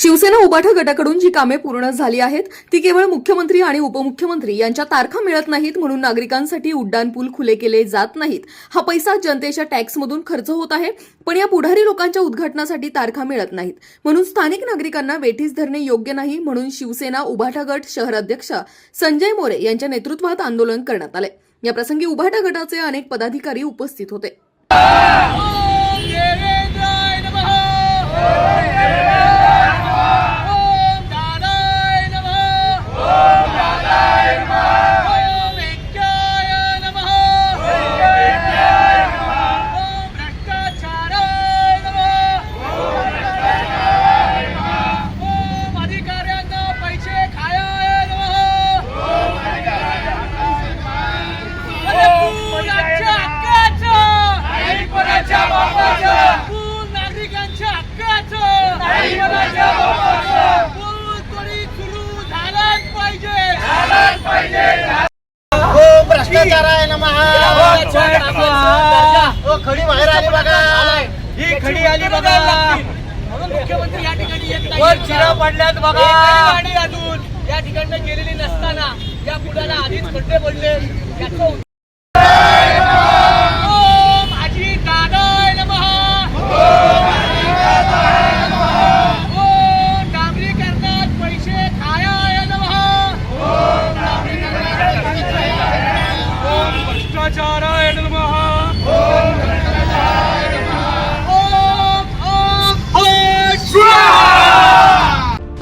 शिवसेना उबाठा गटाकडून जी कामे पूर्ण झाली आहेत ती केवळ मुख्यमंत्री आणि उपमुख्यमंत्री यांच्या तारखा मिळत नाहीत म्हणून नागरिकांसाठी उड्डाणपूल खुले केले जात नाहीत. हा पैसा जनतेच्या टॅक्समधून खर्च होत आहे पण या पुढारी लोकांच्या उद्घाटनासाठी तारखा मिळत नाहीत. म्हणून स्थानिक नागरिकांना वेठीस धरणे योग्य नाही म्हणून शिवसेना उभाठा गट शहराध्यक्ष संजय मोरे यांच्या नेतृत्वात आंदोलन करण्यात आले याप्रसंगी उभाटा उभाठा गटाचे अनेक पदाधिकारी उपस्थित होते. हो भ्रष्टाचार आहे ना हो खडी बाहेर आली बघा. ही खडी आली बघा. म्हणून मुख्यमंत्री या ठिकाणी येत नाही. चिरा पडल्यात बघा. गाडी अजून या ठिकाणी गेलेली नसताना या पुलाला आधीच खड्डे पडले.